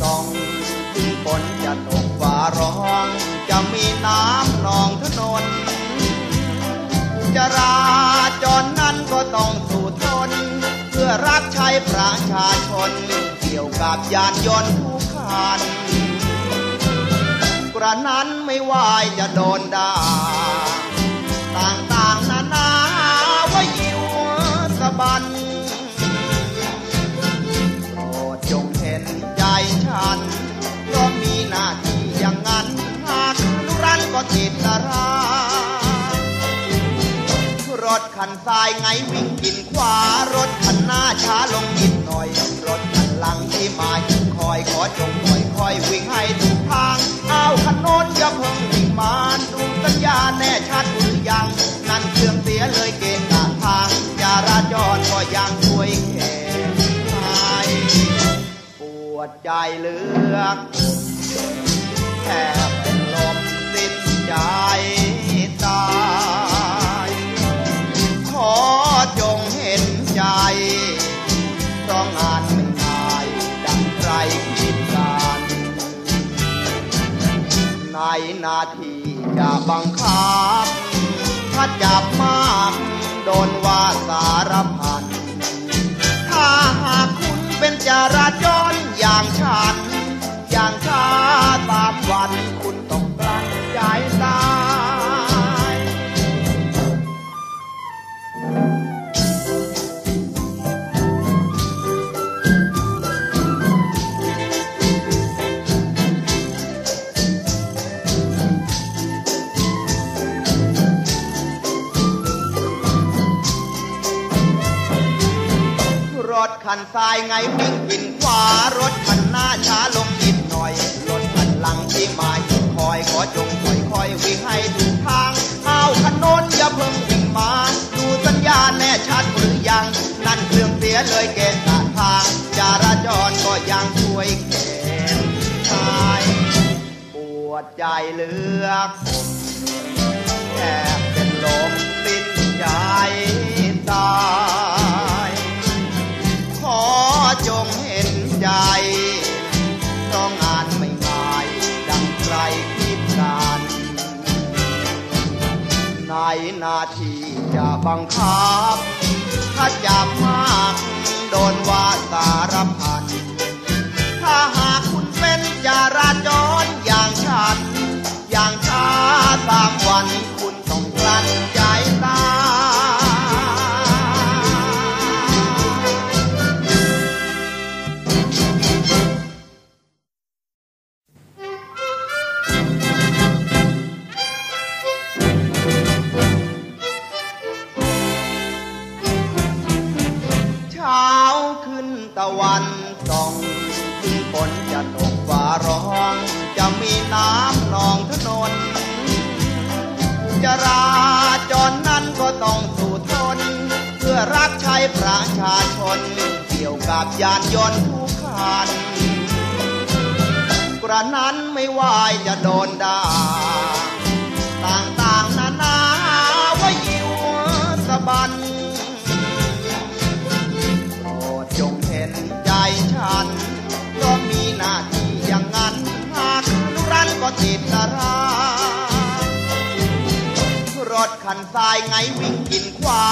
ส่องถึงฝนจะตกฟ้าร้อง จะมีน้ำนองถนน จราจรนั้นก็ต้องสู้ทน เพื่อรับใช้ประชาชน เกี่ยวกับยานยนต์ทุกคันกระนั้นไม่ว่าจะโดนด่าต่างๆนานาว่ายิวสะบัน ตรารถคันซ้ายไงวิ่งกินขวารถคันหน้าช้าลงนิดหน่อย รถคันหลังที่มาอยู่คอยขอจงคอยคอยวิ่งให้ถูกทางเอาคันโน้นอย่าเพิ่งวิ่งมาดูสัญญาณแน่ชัดหรือยัง นั่นเครื่องเสียเลยเกณฑ์กะทางจราจรก็ยังช่วยแค่ให้ปวดใจเลือกแท ในนาทีจะบังคับ ถ้าจับมาก โดนว่าสารพัน ถคันซ้ายไงวิ่งกินขวารถคันหน้าช้าลงนิดหน่อย รถคันหลังที่มาอยู่คอยขอจงคอยคอยวิ่งให้ถูกทางเอาคันโน้นอย่าเพิ่งวิ่งมาดูสัญญาณแน่ชัดหรือยัง นั่นเครื่องเสียเลยเกณฑ์กะทางจราจรก็ยังช่วยแข็งทายปวดใจเลือกแทบ จงเห็นใจต้องงานไม่ง่ายดังใครคิดการในนาทีจะบังคับ ถ้าจับมาก โดนว่าสารพัด ตะวันส่องถึงฝนจะตกฟ้าร้องจะมีน้ำนองถนนจราจรนั้นก็ต้องสู้ทน เพื่อรับใช้ประชาชน เกี่ยวกับยานยนต์ทุกคันกระนั้นไม่ว่าจะโดนด่า ติดตารารถคันซ้ายไงวิ่งกินขวา